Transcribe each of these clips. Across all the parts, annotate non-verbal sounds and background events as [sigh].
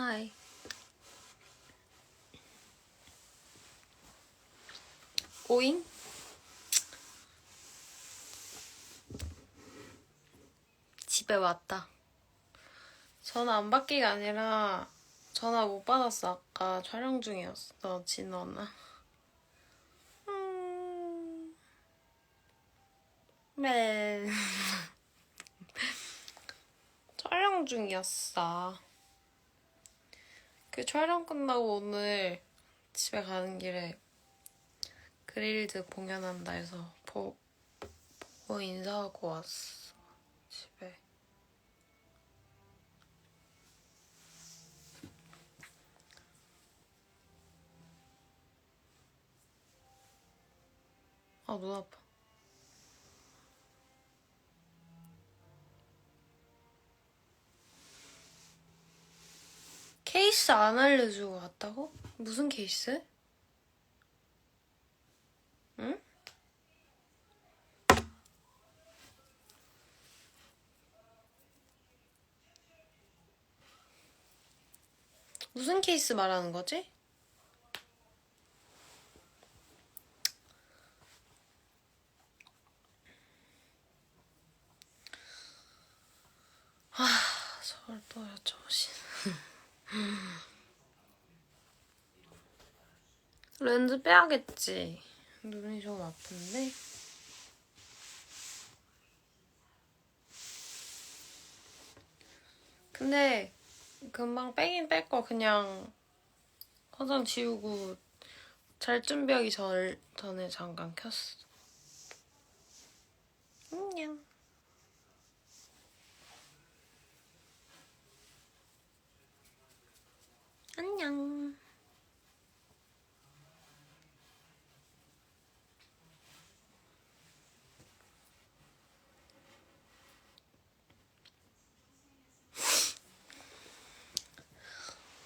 하이. 오잉? 집에 왔다. 전화 안 받기가 아니라 전화 못 받았어. 아까 촬영 중이었어. 진원아. 음... 네. [laughs] 촬영 중이었어. 그 촬영 끝나고 오늘 집에 가는 길에 그릴드 공연한다 해서 보, 보고 인사하고 왔어. 집에. 아, 눈 아파. 케이스 안 알려주고 왔다고? 무슨 케이스? 응? 무슨 케이스 말하는 거지? 아, 저걸 또 여쭤보시네. 렌즈 빼야겠지. 눈이 좀 아픈데. 근데 금방 빼긴 뺄 거 그냥 화장 지우고 잘 준비하기 전, 전에 잠깐 켰어. 안녕. 안녕.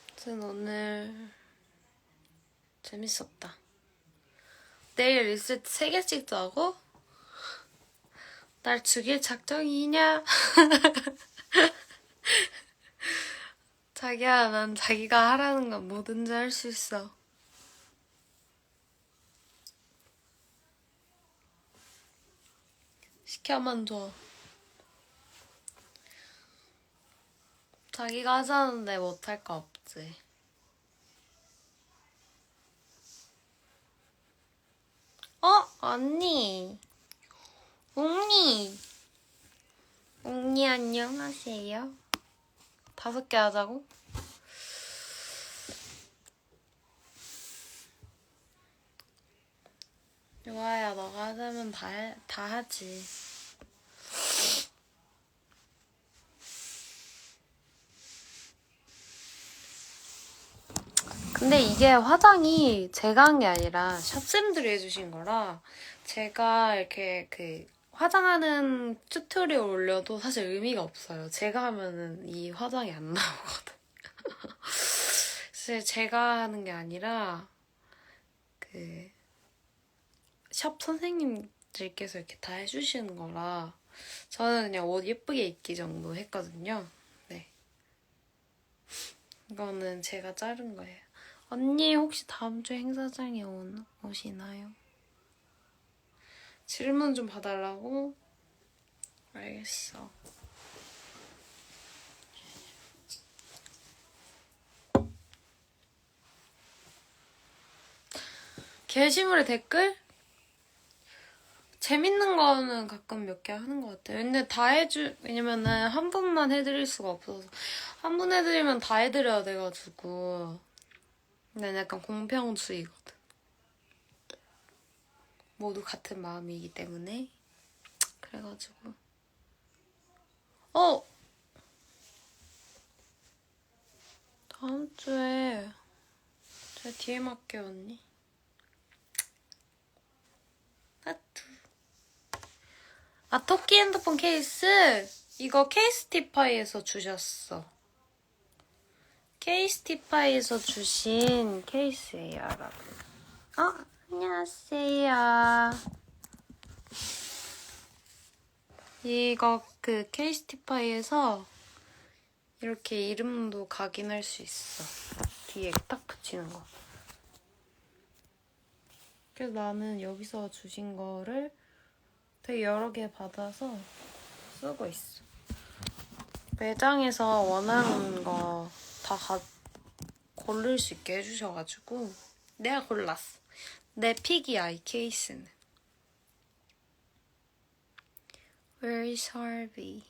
아무튼 오늘 재밌었다. 내일 리셋 3개씩도 하고? 날 죽일 작정이냐? [laughs] 자기야, 난 자기가 하라는 건 뭐든지 할 수 있어. 시켜만 줘. 자기가 하자는데 못할 거 없지. 어? 언니. 옹니. 옹니 안녕하세요. 다섯 개 하자고? 유아야, 너가 하자면 다, 해- 다 하지. 근데 이게 화장이 제가 한 게 아니라 샵쌤들이 해주신 거라 제가 이렇게 그 화장하는 튜토리얼 올려도 사실 의미가 없어요. 제가 하면은 이 화장이 안 나오거든. [laughs] 사실 제가 하는 게 아니라 그 샵 선생님들께서 이렇게 다 해주시는 거라 저는 그냥 옷 예쁘게 입기 정도 했거든요. 네. 이거는 제가 자른 거예요. 언니 혹시 다음 주 행사장에 오, 오시나요? 질문 좀 봐달라고? 알겠어. 게시물에 댓글? 재밌는 거는 가끔 몇 개 하는 것 같아요. 근데 다 해주, 왜냐면은 한 분만 해드릴 수가 없어서. 한 분 해드리면 다 해드려야 돼가지고. 난 약간 공평주의거든. 모두 같은 마음이기 때문에. 그래가지고. 어! 다음 주에 제가 DM 할게요, 언니. 하트. 아, 토끼 핸드폰 케이스? 이거 케이스티파이에서 주셨어. 케이스티파이에서 주신 케이스예요, 여러분. 어, 안녕하세요. 이거 그 케이스티파이에서 이렇게 이름도 각인할 수 있어. 뒤에 딱 붙이는 거. 그래서 나는 여기서 주신 거를 되게 여러 개 받아서 쓰고 있어. 매장에서 원하는 거 다 고를 수 있게 해주셔가지고 내가 골랐어. 내 픽이야 이 케이스는. Where is Harvey?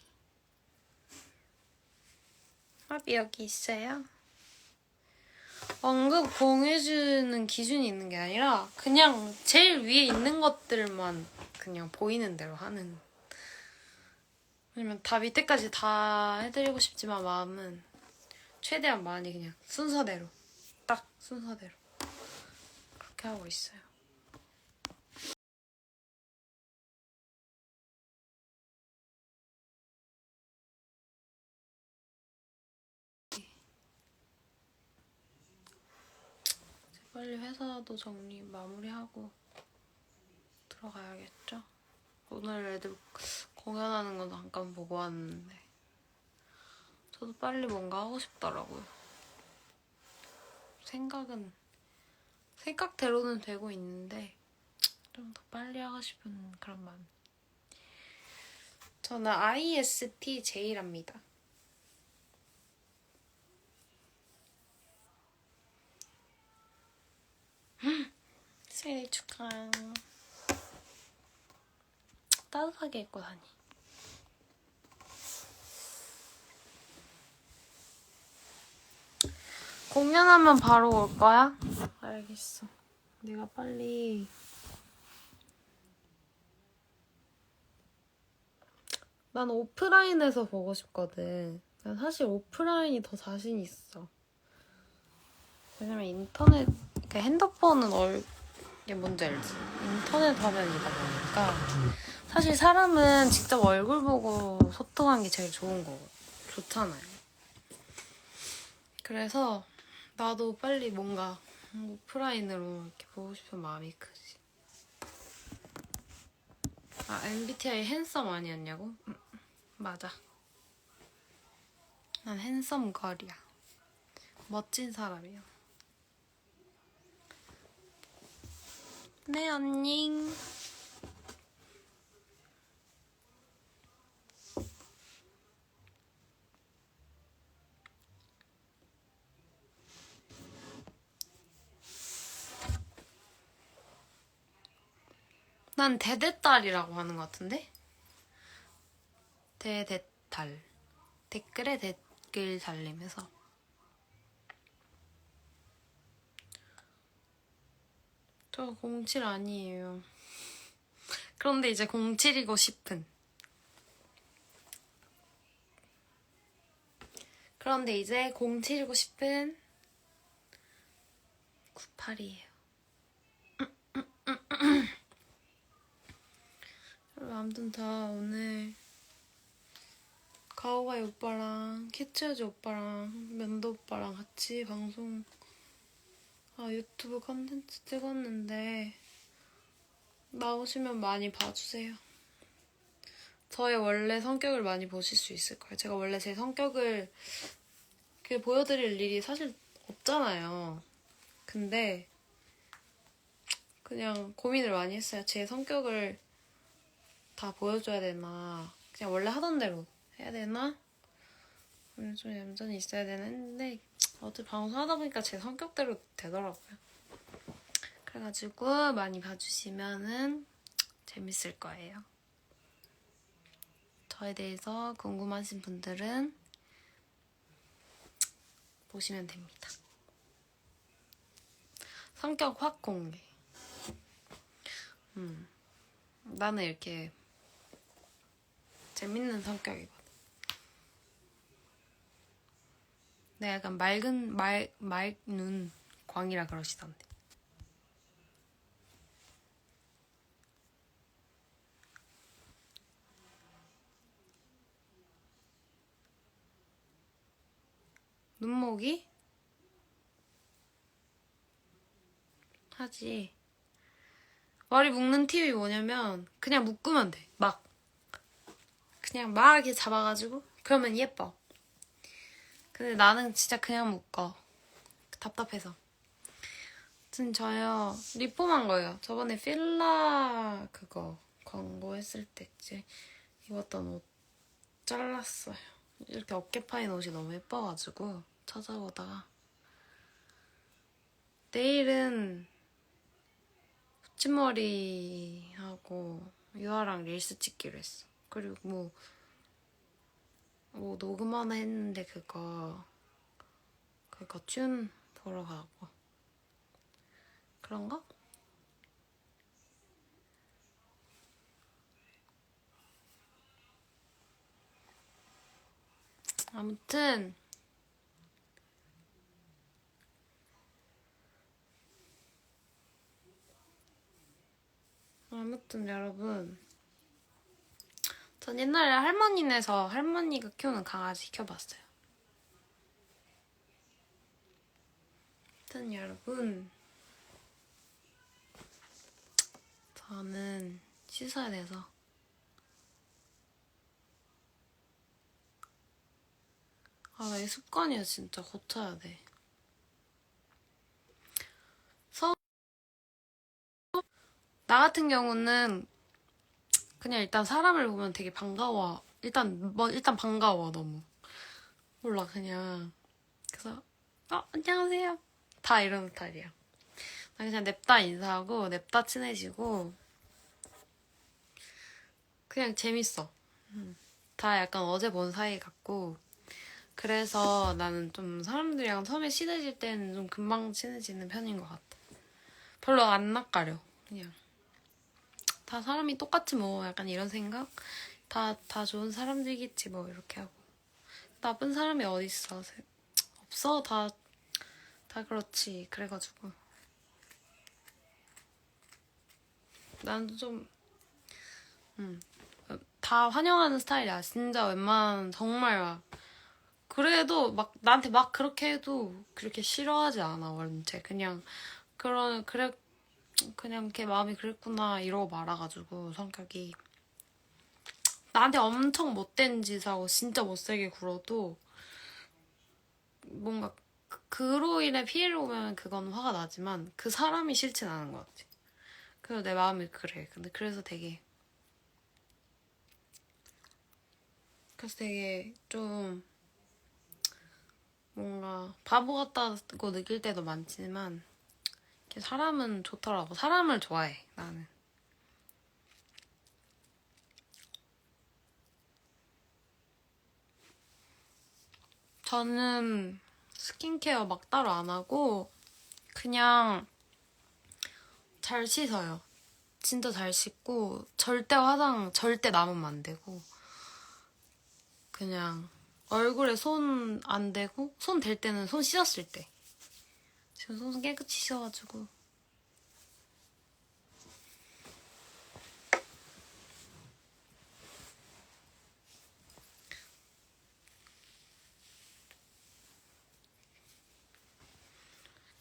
Harvey 여기 있어요? 언급 공유해주는 기준이 있는 게 아니라 그냥 제일 위에 있는 것들만 그냥 보이는 대로 하는 왜냐면 다 밑에까지 다 해드리고 싶지만 마음은 최대한 많이 그냥 순서대로 딱 순서대로 하고 있어요. 빨리 회사도 정리 마무리하고 들어가야겠죠? 오늘 애들 공연하는 거 잠깐 보고 왔는데 저도 빨리 뭔가 하고 싶더라고요. 생각은 생각대로는 되고 있는데 좀 더 빨리 하고 싶은 그런 마음. 저는 ISTJ랍니다. [gasps] 생일 축하. 따뜻하게 입고 다니. 공연하면 바로 올 거야? 알겠어. 내가 빨리 난 오프라인에서 보고 싶거든. 난 사실 오프라인이 더 자신 있어. 왜냐면 인터넷, 그러니까 핸드폰은 얼, 이게 뭔지 알지? 인터넷 화면이다 보니까 사실 사람은 직접 얼굴 보고 소통한 게 제일 좋은 거고 좋잖아요. 그래서 나도 빨리 뭔가 오프라인으로 이렇게 보고 싶은 마음이 크지. 아, MBTI 핸섬 아니었냐고? 음, 맞아. 난 핸섬 걸이야. 멋진 사람이야. 네, 언니. 난 대대딸이라고 하는 것 같은데? 대대달. 댓글에 댓글 달림해서. 저 07 아니에요. 그런데 이제 07이고 싶은. 그런데 이제 07이고 싶은 98이에요. 아무튼 다 오늘 가오가이 오빠랑 캐치어즈 오빠랑 면도 오빠랑 같이 방송 아 유튜브 컨텐츠 찍었는데 나오시면 많이 봐주세요. 저의 원래 성격을 많이 보실 수 있을 거예요. 제가 원래 제 성격을 그 보여드릴 일이 사실 없잖아요. 근데 그냥 고민을 많이 했어요. 제 성격을 다 보여줘야 되나? 그냥 원래 하던 대로 해야 되나? 오늘 좀 얌전히 있어야 되나 했는데 어제 방송하다 보니까 제 성격대로 되더라고요. 그래가지고 많이 봐주시면은 재밌을 거예요. 저에 대해서 궁금하신 분들은 보시면 됩니다. 성격 확 공개. 음 나는 이렇게 재밌는 성격이거든. 내가 약간 맑은 말 맑눈 광이라 그러시던데. 눈목이 하지. 머리 묶는 팁이 뭐냐면 그냥 묶으면 돼. 막 그냥 막 이렇게 잡아가지고 그러면 예뻐. 근데 나는 진짜 그냥 묶어. 답답해서. 아무튼 저요 리폼한 거예요. 저번에 필라 그거 광고 했을 때 이제 입었던 옷 잘랐어요. 이렇게 어깨 파인 옷이 너무 예뻐가지고 찾아보다가 내일은 붙임머리 하고 유아랑 릴스 찍기로 했어. 그리고 뭐, 뭐 녹음 하나 했는데 그거 그거 튠 보러 가고. 그런가? 아무튼. 아무튼 여러분 전 옛날에 할머니네서 할머니가 키우는 강아지 키워봤어요. 아무튼 여러분 저는 씻어야 돼서 아, 나 이 습관이야, 진짜. 고쳐야 돼. 서, 나 같은 경우는 그냥 일단 사람을 보면 되게 반가워. 일단, 뭐, 일단 반가워, 너무. 몰라, 그냥. 그래서, 어, 안녕하세요. 다 이런 스타일이야. 나 그냥 냅다 인사하고, 냅다 친해지고, 그냥 재밌어. 음. 다 약간 어제 본 사이 같고, 그래서 나는 좀 사람들이랑 처음에 친해질 때는 좀 금방 친해지는 편인 것 같아. 별로 안 낯가려. 그냥. 다 사람이 똑같지 뭐. 약간 이런 생각? 다, 다 좋은 사람들이겠지 뭐. 이렇게 하고. 나쁜 사람이 어딨어. 세- 없어. 다, 다 그렇지. 그래가지고. 나는 좀, 음, 다 환영하는 스타일이야. 진짜 웬만한, 정말 막. 그래도 막 나한테 막 그렇게 해도 그렇게 싫어하지 않아 원체 그냥 그런 그래 그냥 걔 마음이 그랬구나 이러고 말아가지고 성격이 나한테 엄청 못된 짓 하고 진짜 못되게 굴어도 뭔가 그- 그로 인해 피해를 오면 그건 화가 나지만 그 사람이 싫진 않은 것 같아. 그래서 내 마음이 그래. 근데 그래서 되게 그래서 되게 좀 뭔가 바보 같다고 느낄 때도 많지만 사람은 좋더라고. 사람을 좋아해 나는. 저는 스킨케어 막 따로 안 하고 그냥 잘 씻어요. 진짜 잘 씻고 절대 화장 절대 남으면 안 되고 그냥 얼굴에 손 안 대고 손 댈 때는 손 씻었을 때 지금 손 깨끗이 씻어가지고.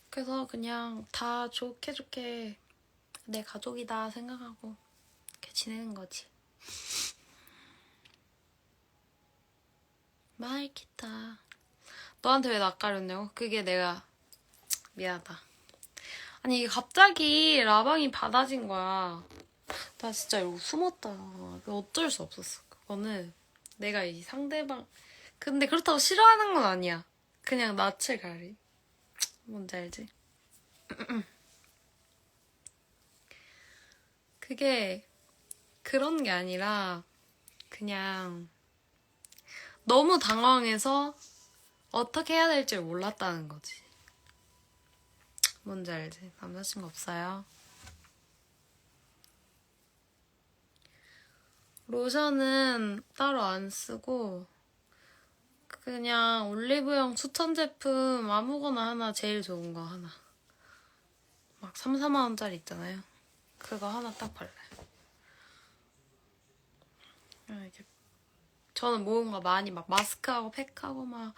그래서 그냥 다 좋게 좋게 내 가족이다 생각하고 이렇게 지내는 거지. [laughs] 마이키타. 너한테 왜 낯가렸냐고? 그게 내가 미안하다. 아니 갑자기 라방이 받아진 거야. 나 진짜 이러고 숨었다. 그 어쩔 수 없었어. 그거는 내가 이 상대방 근데 그렇다고 싫어하는 건 아니야. 그냥 낯을 가리. 뭔지 알지? [clears throat] 그게 그런 게 아니라 그냥 너무 당황해서 어떻게 해야 될지 몰랐다는 거지. 뭔지 알지? 남자친구 없어요. 로션은 따로 안 쓰고 그냥 올리브영 추천 제품 아무거나 하나 제일 좋은 거 하나. 막 3, 4만 원짜리 있잖아요. 그거 하나 딱 발라요. 그냥 이렇게 저는 뭔가 많이 막 마스크하고 팩하고 막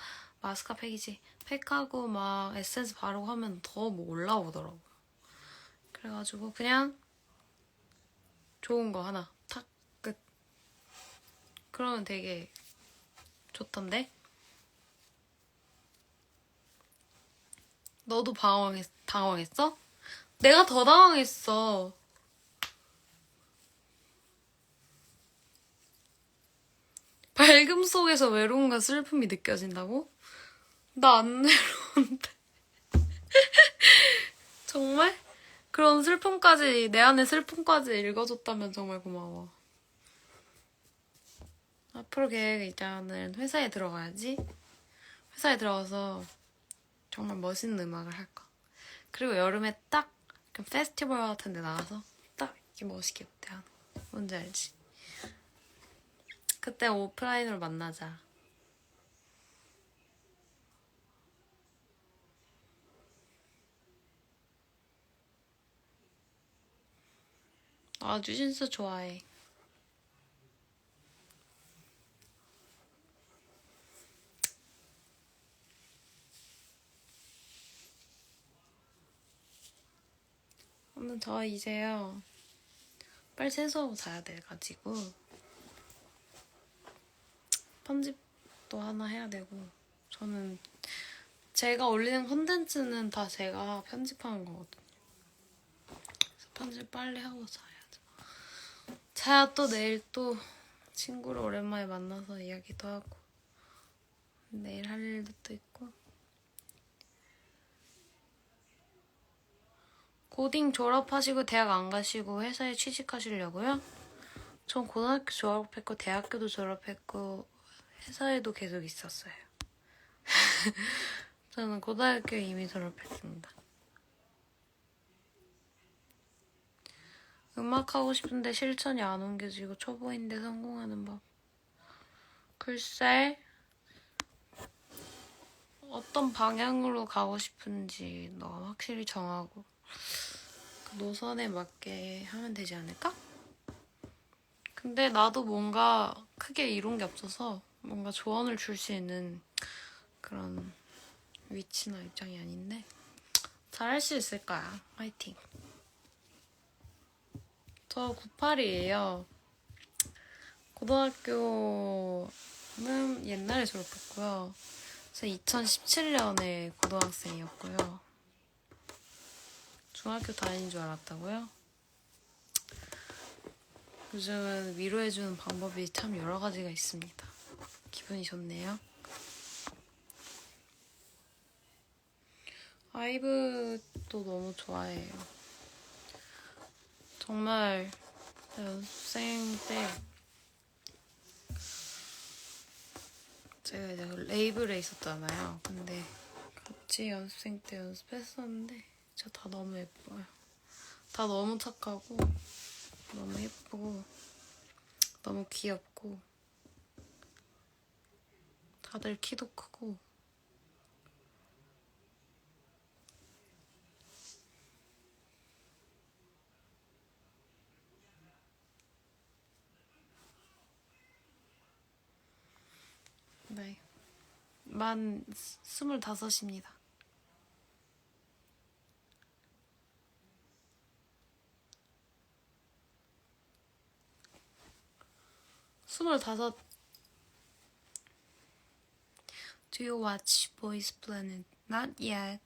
마스크 팩이지 팩하고 막 에센스 바르고 하면 더 뭐 올라오더라고요. 그래가지고 그냥 좋은 거 하나 탁 끝. 그러면 되게 좋던데. 너도 당황했, 당황했어? 내가 더 당황했어. 밝음 속에서 외로움과 슬픔이 느껴진다고? 나안 외로운데. [laughs] 정말? 그런 슬픔까지, 내 안에 슬픔까지 읽어줬다면 정말 고마워. 앞으로 계획 이자는 회사에 들어가야지. 회사에 들어가서 정말 멋있는 음악을 할 거. 그리고 여름에 딱 페스티벌 같은 데 나가서 딱 이렇게 멋있게 무대하는 거. 뭔지 알지? 그때 오프라인으로 만나자. 아, 뉴진스 좋아해. 오늘 저 이제요. 빨리 세수하고 자야 돼가지고 편집도 하나 해야 되고 저는 제가 올리는 컨텐츠는 다 제가 편집하는 거거든요. 편집 빨리 하고 자야죠. 자야 또 내일 또 친구를 오랜만에 만나서 이야기도 하고 내일 할 일도 또 있고 고딩 졸업하시고 대학 안 가시고 회사에 취직하시려고요? 전 고등학교 졸업했고 대학교도 졸업했고 회사에도 계속 있었어요. [laughs] 저는 고등학교 이미 졸업했습니다. 음악 하고 싶은데 실천이 안 옮겨지고 초보인데 성공하는 법. 글쎄, 어떤 방향으로 가고 싶은지 너 확실히 정하고 그 노선에 맞게 하면 되지 않을까? 근데 나도 뭔가 크게 이룬 게 없어서 뭔가 조언을 줄 수 있는 그런 위치나 입장이 아닌데 잘 할 수 있을 거야. 화이팅. 저 98이에요. 고등학교는 옛날에 졸업했고요. 저 2017년에 고등학생이었고요. 중학교 다니는 줄 알았다고요? 요즘은 위로해주는 방법이 참 여러 가지가 있습니다. 기분이 좋네요. 아이브도 너무 좋아해요. 정말 연습생 때 제가 이제 레이블에 있었잖아요. 근데 같이 연습생 때 연습했었는데 진짜 다 너무 예뻐요. 다 너무 착하고 너무 예쁘고 너무 귀엽고 다들 키도 크고 네. 만 스물다섯입니다. 스물다섯 Do you watch Boys Planet? Not yet.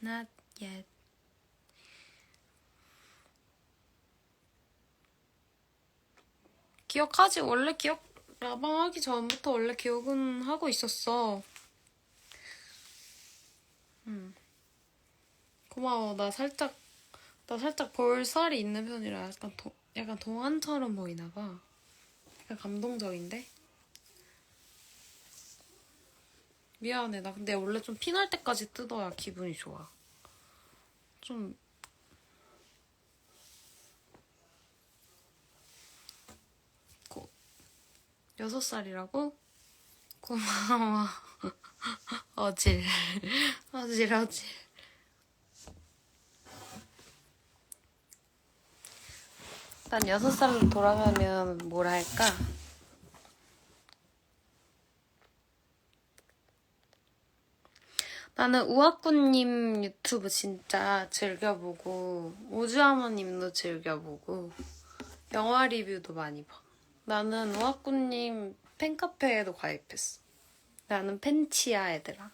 Not yet. 기억하지? 원래 기억, 라방하기 전부터 원래 기억은 하고 있었어. 음. 고마워. 나 살짝, 나 살짝 볼살이 있는 편이라 약간, 도, 약간 동안처럼 보이나 봐. 약간 감동적인데? 미안해. 나 근데 원래 좀 피날 때까지 뜯어야 기분이 좋아. 좀 고, 여섯 살이라고? 고마워. [laughs] 어질. 어질, 어질. 난 여섯 살로 돌아가면 뭘 할까? 나는 우아꾸님 유튜브 진짜 즐겨보고 오즈아머님도 즐겨보고 영화 리뷰도 많이 봐. 나는 우아꾸님 팬카페에도 가입했어. 나는 팬치야, 얘들아.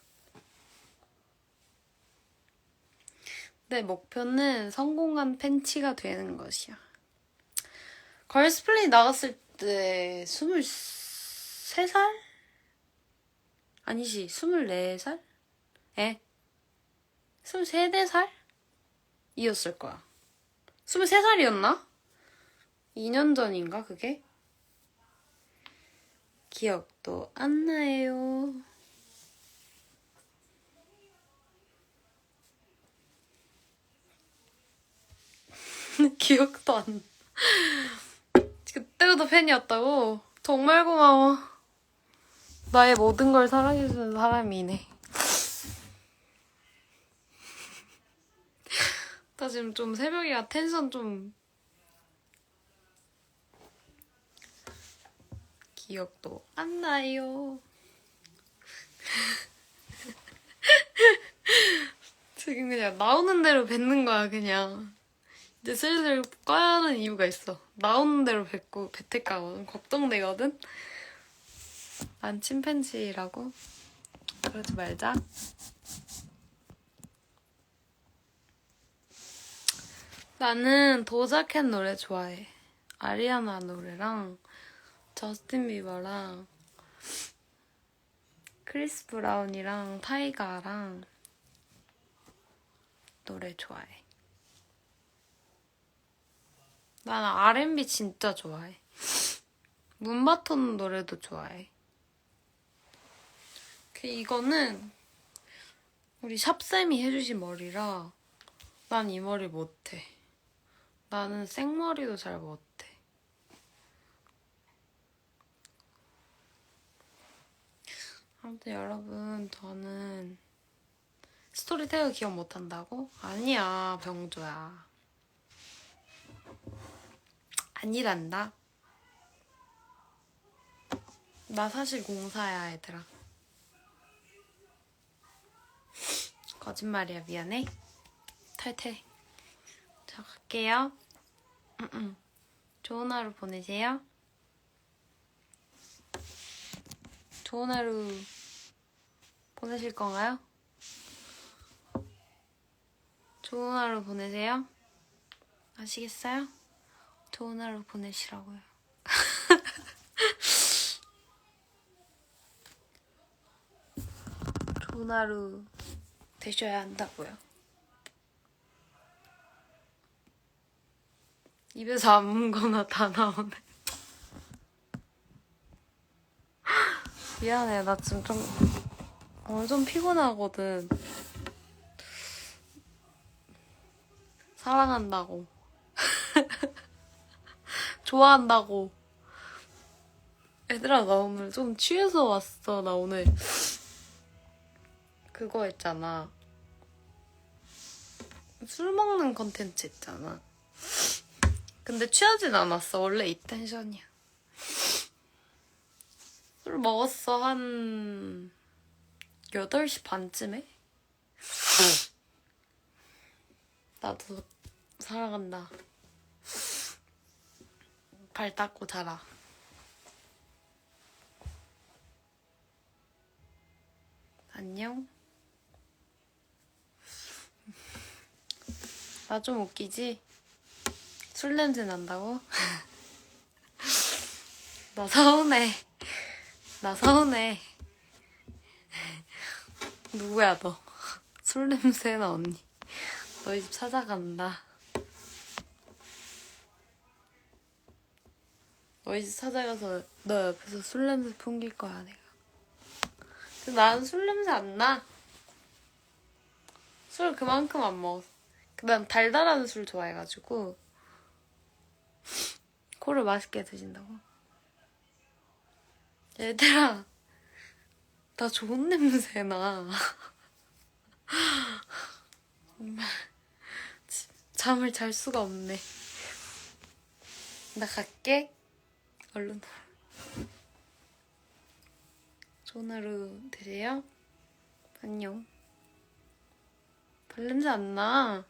내 목표는 성공한 팬치가 되는 것이야. 걸스플레이 나갔을 때 23살? 아니지, 24살? 에? 23살? 이었을 거야. 23살이었나? 2년 전인가, 그게? 기억도 안 나요. [laughs] 기억도 안 나. 그때부터 팬이었다고? 정말 고마워. 나의 모든 걸 사랑해주는 사람이네. [laughs] 나 지금 좀 새벽이라 텐션 좀. 기억도 안 나요. [laughs] 지금 그냥 나오는 대로 뱉는 거야, 그냥. 이제 슬슬 꺼야 하는 이유가 있어. 나오는 대로 뱉고 뱉을까 봐 걱정되거든. 난 침팬지라고. 그러지 말자. 나는 도자켓 노래 좋아해. 아리아나 노래랑 저스틴 비버랑 크리스 브라운이랑 타이가랑 노래 좋아해. 나는 R&B 진짜 좋아해. 문바톤 노래도 좋아해. 그 이거는 우리 샵쌤이 해주신 머리라 난 이 머리 못해. 나는 생머리도 잘 못해. 아무튼 여러분 저는 스토리텔러 기억 못한다고? 아니야 병조야. 아니란다. 나 사실 공사야 얘들아. 거짓말이야 미안해. 탈퇴. 자 갈게요. 음, 음. 좋은 하루 보내세요. 좋은 하루 보내실 건가요? 좋은 하루 보내세요. 아시겠어요? 좋은 하루 보내시라고요. [laughs] 좋은 하루 되셔야 한다고요. 입에서 아무거나 다 나오네. [laughs] 미안해, 나 지금 좀, 오늘 좀 피곤하거든. 사랑한다고. [laughs] 좋아한다고. 얘들아, 나 오늘 좀 취해서 왔어. 나 오늘 그거 했잖아. 술 먹는 컨텐츠 했잖아. 근데 취하진 않았어. 원래 이 텐션이야. 술 먹었어, 한 8시 반쯤에? 나도 사랑한다. 발 닦고 자라. 안녕. 나 좀 웃기지? 술 냄새 난다고? [laughs] 나 서운해. 나 서운해. 누구야 너? [laughs] 술 냄새 나 언니. 너희 집 찾아간다. 너희 집 찾아가서 너 옆에서 술 냄새 풍길 거야 내가. 근데 나는 술 냄새 안 나. 술 그만큼 안 먹었어. 난 달달한 술 좋아해가지고 [laughs] 코를 맛있게 드신다고. 얘들아, 나 좋은 냄새 나. 잠을 잘 수가 없네. 나 갈게. 얼른. 좋은 하루 되세요. 안녕. 발냄새 안 나.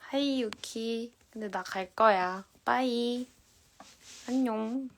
하이 유키. 근데 나 갈 거야. 빠이. 안녕.